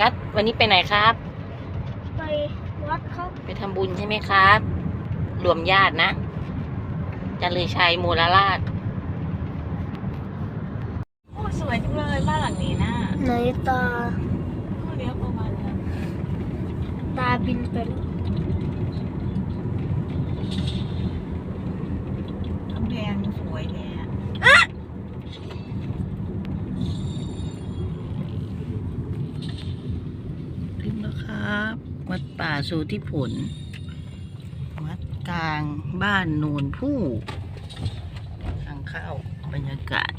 กัดวันนี้ไปไหนครับ ไปวัดครับ ไปทำบุญใช่ไหมครับ รวมญาตินะจันเลยชัยมูลราชโอ้สวยจังเลยบ้านหลังนี้นะไหนตาโอ้เดี๋ยวประมาณนั้นตาบินไปแล้ว กำแพงสวยเลยอะ ถึงแล้วครับ สุทิผล วัดกลางบ้านโนนผู้ทางเข้าบรรยากาศ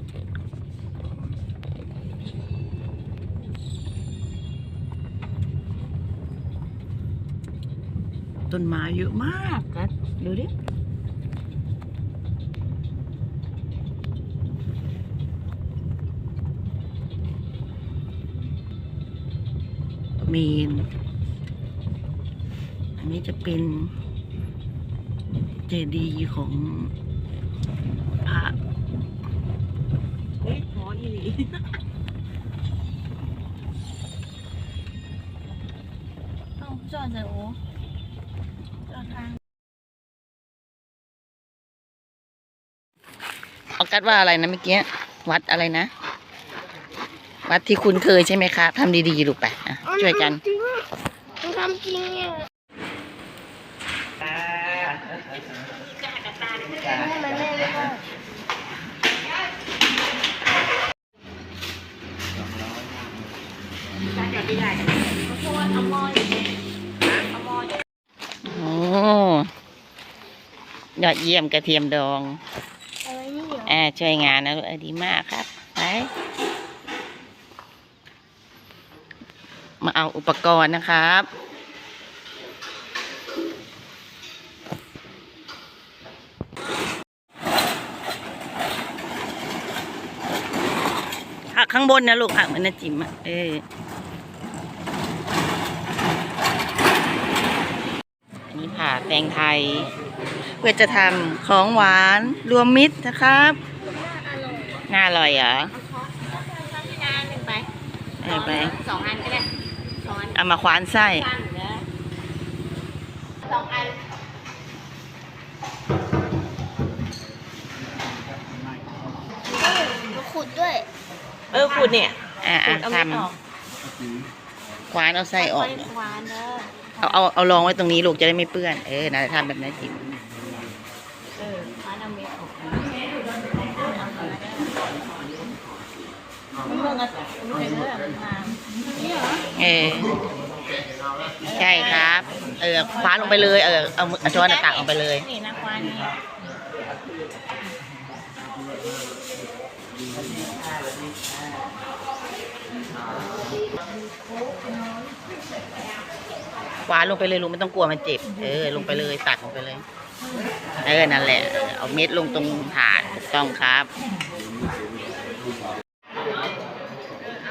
ต้นไม้เยอะมากกัดดูดิเมน อันนี้จะเป็นเจดีย์ของพระเฮ้ยหออีหลีเอ้าจอดจะโอ้จอดทางออกัสว่าอะไรนะเมื่อกี้ วัดอะไรนะ วัดที่คุณเคยใช่ไหมครับทำดีๆลูกไปอะช่วยกันจริงมันทำจริงเนี่ยแม่มันแม่ไม่ได้ โอ้ ยอดเยี่ยมกระเทียมดองอะไรนี่เหรออ่าช่วยงานนะลูกเออดีมากครับไปมาเอาอุปกรณ์นะครับ หักข้างบนนะลูกหักเหมือนน้าจิ๋มอะเออ นนี้ผ่าแตงไทย เพื่อจะทำของหวานรวมมิตรนะครับ น่าอร่อยน่าอร่อยเหรองานหนึ่งไปเออไปสองอันก็ได้สองอันเอามาคว้านไส้สั้นเด้อสองอันเฮ้ยมาขุดด้วย เออขุดเนี่ย อ่าขุดเอาทไม่ออกำคว้านเอาไส้ออกค่ยๆควานเด้อ เอาเอาเอาลองไว้ตรงนี้ลูกจะได้ไม่เปื้อน เออนะทำแบบนั้นจิมเออควานเอาเม็ดอออกเออใช่ครับ เออคว้านลงไปเลย เออเอามือช้อนตักออกไปเลย คว้าลงไปเลยลูกไม่ต้องกลัวมันเจ็บ เออ ลงไปเลยตักลงไปเลย เออ นั่นแหละ เอาเม็ดลงตรงถาดถูกต้องครับ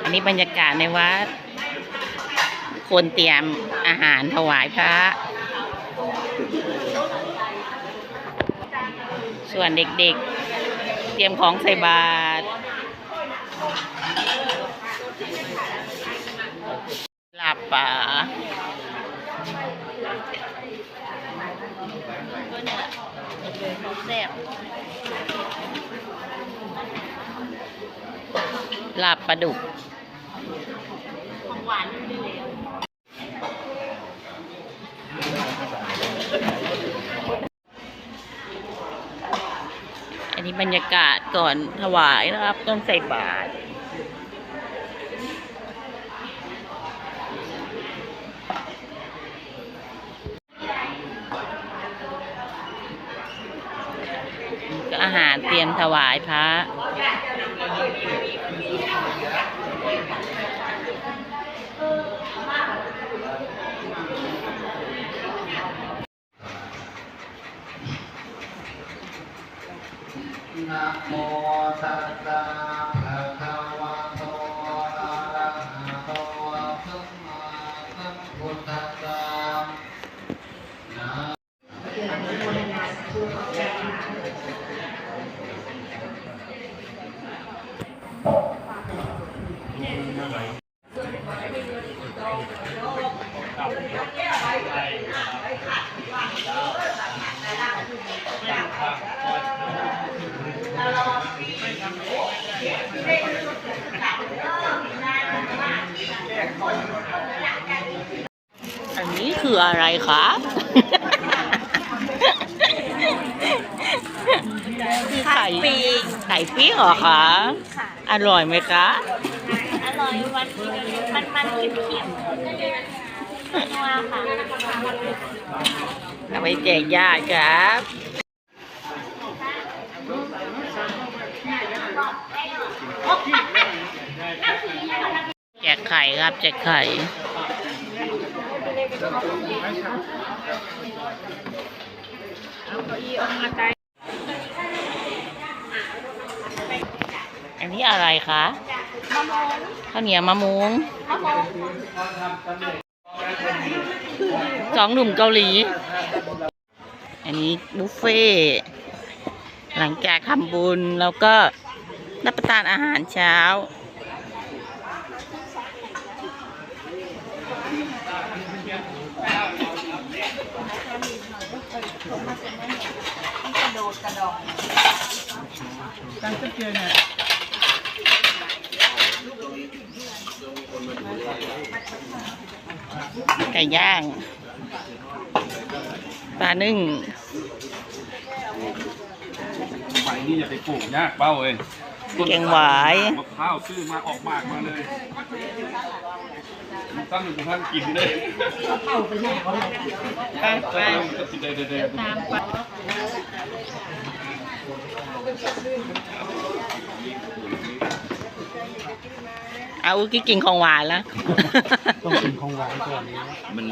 อันนี้บรรยากาศในวัด คนเตรียมอาหารถวายพระ ส่วนเด็กๆ เตรียมของใส่บาตร หลับป่าแซ่บลาบปลาดุกของหวานด้เลยอันนี้บรรยากาศก่อนถวายนะครับ ต้นใส่บาตร อาหารเตรียมถวายพระนะโมตัสสะคะวะโตอะระหะโตสัมมาสัมพุทธัสสะนะ อ อันนี้คืออะไรคะ คือไข่ปีกไข่ปีก เหรอคะ ค่ะ อร่อยไหมคะ อร่อยวันมันมันเค็มๆนัวค่ะเอาไปแจกญาติครับ แจกไข่ครับแจกไข่อัน นี้อะไรคะข้าวเหนียวมะม่วงสองหนุ่มเกาหลี อันนี้บุฟเฟ่หลังจากทำบุญแล้วก็รับประทานอาหารเช้า ตั้งแต่เจอเนี่ย ไก่ย่างปลานึ่งไม้นี่อย่าไปปลูกยากเป้าเอ้ยต้นแกงหวายมะพร้าวซื้อมาออกมากมาเลยมันตั้งอยู่ตรงท่านกินเลยไปไปก็สิได้ได้ได้ เอากินกินของหวานแล้วต้องกินของหวานก่อนนี้มัน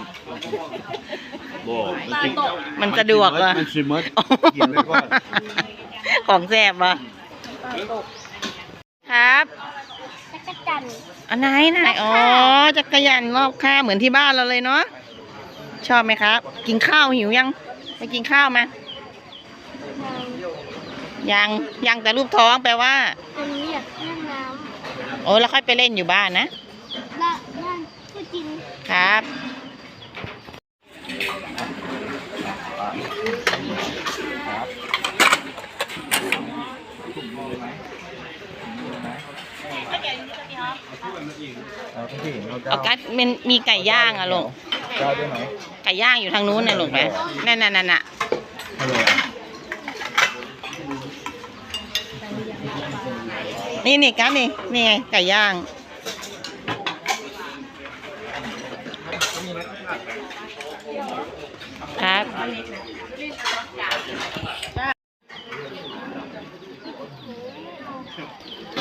บอกมันจริงมันสะดวกเหรอมันชิมดกินไปก่อนของแซ่บวะครับจักรจันทร์อันไหนไหนอ๋อจักรยานรอบข้างเหมือนที่บ้านเราเลยเนาะชอบไหมครับ กินข้าวหิวยังไปกินข้าวมายังยังแต่รูปท้องแปลว่าตรงนี้ อยากเล่นน้โอ้แล้วค่อยไปเล่นอยู่บ้านนะำและนั่นก็กินครับเอากัดมันมีไก่ย่างอะลูกเจ้าได้ไหม ไก่ย่างอยู่ทางนู้นน่ะลูกไหมนั่นน่ะนั่นน่ะ ฮัลโหล นี่นี่กัดนี่นี่ไงไก่ย่างครับ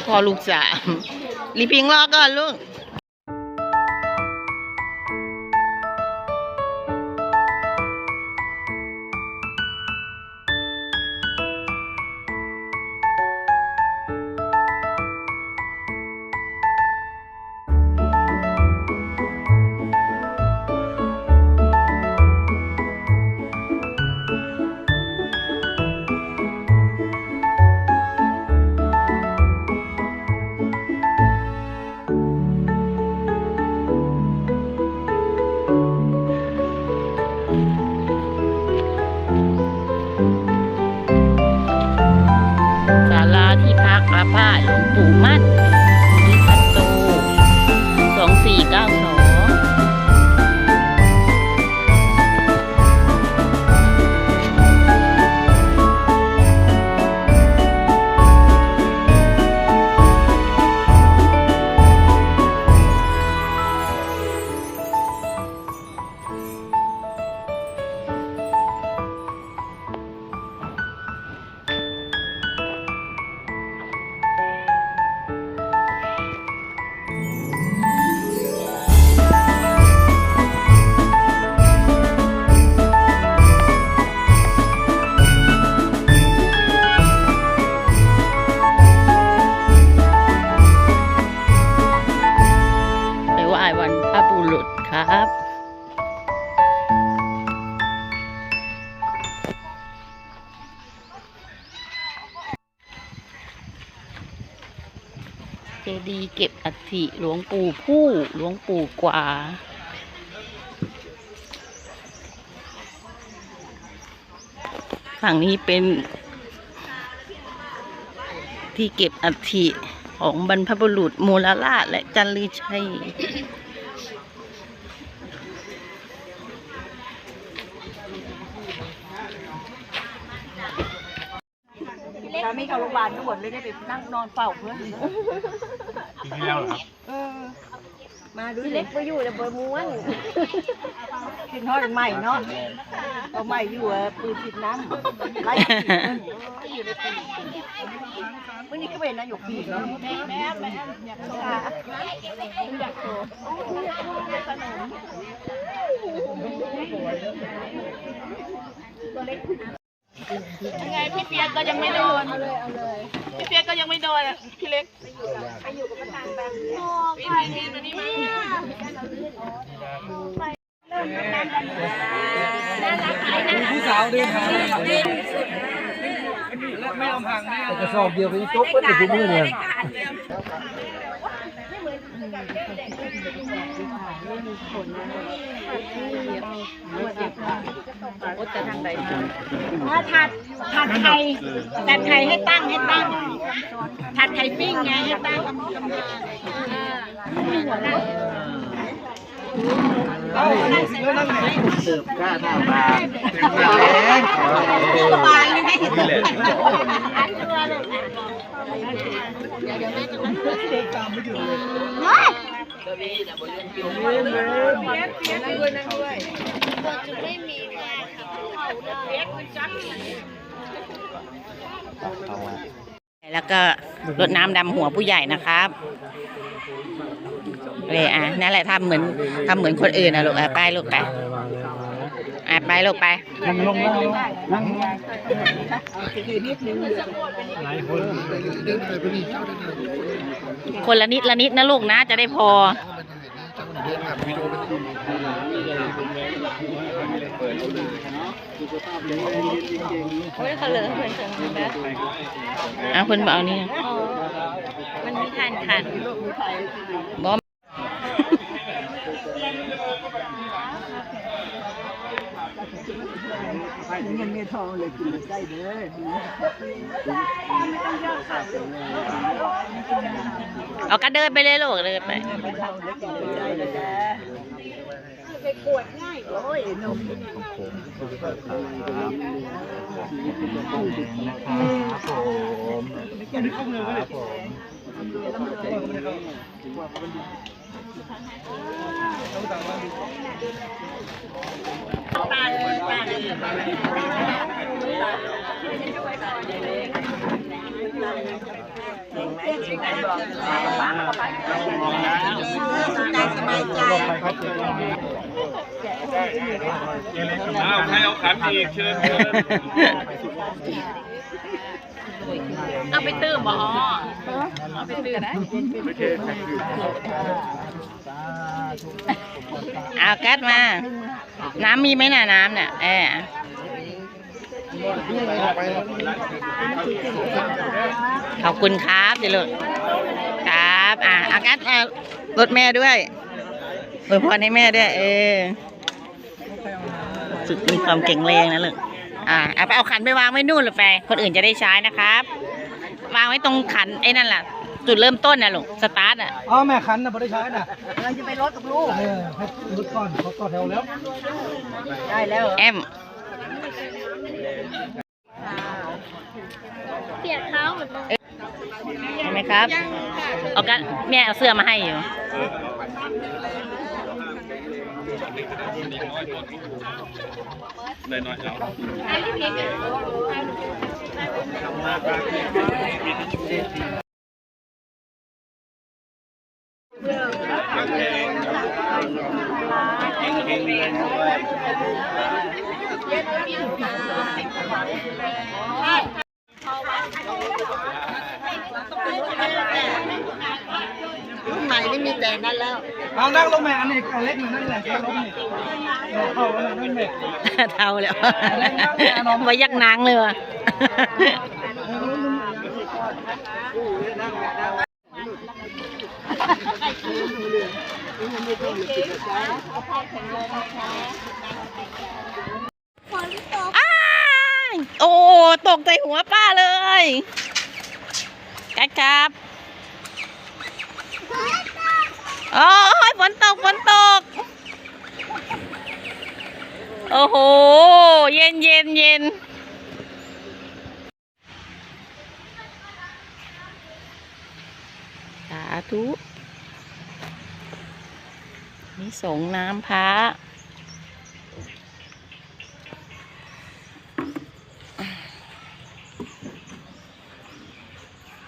พอลูกสามรีพิงรอก่อนลูก พั จดีย์เก็บอัฐิหลวงปู่ผู้หลวงปู่กว่าฝั่งนี้เป็น ที่เก็บอัฐิของบรรพบุรุษมูลราชและจันลือชัย สามีเขา โรงพยาบาลก็หมดเลยได้ไปนั่งนอนเฝ้าเพื่อนปีที่แล้วเหรอครับมาดูเล็กไปอยู่แต่เบอร์ม้วนกินทอดใหม่เนาะเอาใหม่อยู่อะปืนฉีดน้ำไล่ฉีดเงินอยู่ในปีเมื่อนี้ก็เป็นนายกปีเนาะยั ยังไงพี่เปียกก็ยังไม่โดนพี่เปียกก็ยังไม่โดนอะพี่เล็กผู้สาวเดินทางและไม่ลำพังแน่กระสอบเดียวกันจุ๊บเพิ่นไปทุก มื้อเนี่ยถ้าถัดถัดไข่ถัดไข่ให้ตั้งให้ตั้งถัดไข่ปิ้งไงให้ตั้งเสิร์ฟก้าหน้าบาสบายเลยนี่แหละอันตัวเลยเดี๋ยวเดี๋ยวแม่จะมา แล้วก็รดน้ำดำหัวผู้ใหญ่นะครับเลยอะนั่นแหละทำเหมือนทำเหมือนคนอื่นนะลูกอะไปลูกไป อะไปลูกไป นั่งลงนั่งลงนั่งหลายคนคนละนิดละนิดนะลูกนะ จะได้พอ โอ้ยเขาเหลือเหมือนกันนะอะเพิ่นบอกเอานี่มันมีทานขันบอม เงินเงินทองเลยกินได้เด้อเอาก็เดินไปเลยลูกเดินไปครับผมนะครับผม เอาให้เอาขันอีกเชิญเชิญ เอาไปตื้มบ่อ๋อเอาไปตื้มนะเอากัดมา น้ำมีไหมน่ะน้ำเนี่ยเออขอบคุณครับเดี๋ยวลูกครับ อะอากัดเอารถแม่ด้วยอวยพรให้แม่ด้วย เออสุดมีความแข็งแรงนะลูก อะเอาไปเอาขันไปวางไว้นู่นเลยไป คนอื่นจะได้ใช้นะครับ วางไว้ตรงขันไอ้นั่นแหละจุดเริ่มต้นน่ะลูกสตาร์ทอะอ๋อแม่คันน่ะบ่ได้ใช้น่ะเราจะไปรถกับลูกเออให้รถก่อนเขาต่อแถวแล้ว ได้แล้วแอมเปียกเท้าเหมือนใช่ไหมครับเอากันแม่เอาเสื้อมาให้อยู่ เลยน้อยเอารุ่นใหม่ไม่มีแต่นั้นแล้ว เอานั่งลงแม่อันนี้เล็กหนึ่งนั่นแหละล้มนี่เข้าแล้วนั่นแม่เท่าแล้วไว้ยักนางเลยวะโอ้ ตกใจหัวป้าเลยดครับ โอ้ยฝนตกฝนตก โอ้โห เย็นเย็นเย็นสาธุนี่สงน้ำพระ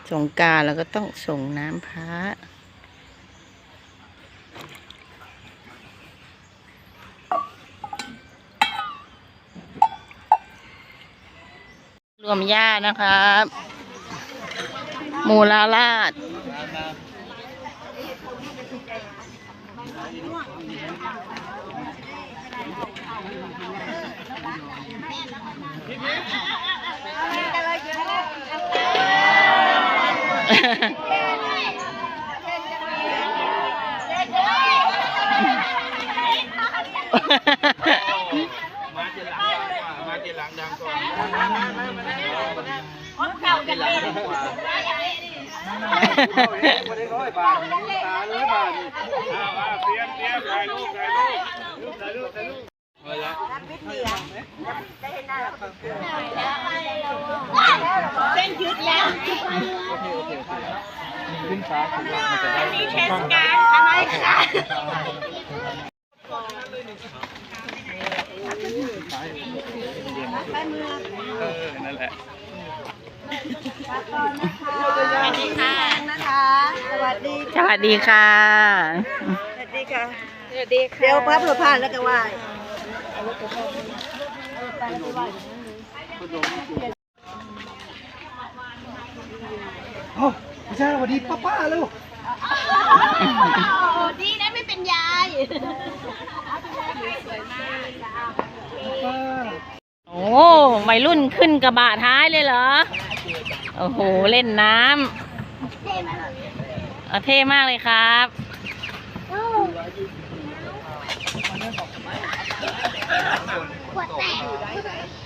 สงการแล้วก็ต้องส่งน้ำพระ มญานะครับมูลาราชมาเจหลังดังกว่ามาเจหลังดังกว่า เจหลังดังกว่าไม่ได้ร้อยบาทตาร้อยบาทอ้าวอ้าเตรียมเตรียมถ่ายรูปถ่ายรูปถ่ายรูปถ่ายรูปเฮ้ยละเส้นยึดแล้วขึ้นฟ้าขึ้นฟ้ามันนี่เทศกาลอะไรคะไปเออนั่นแหละ สวัสดีค่ะนะคะ สวัสดีสวัสดีค่ะ สวัสดีค่ะ สวัสดีค่ะ เดี๋ยวพระประพานแล้วก็ไหว้เอ้าไม่ใช่สวัสดีป้าป้าๆลูกดีนะไม่เป็นยายป้าโอ้วัยรุ่นขึ้นกระบะท้ายเลยเหรอ โอ้โห เล่นน้ำเอาเท่มากเลยครับ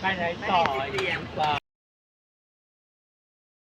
ไปไหนต่อ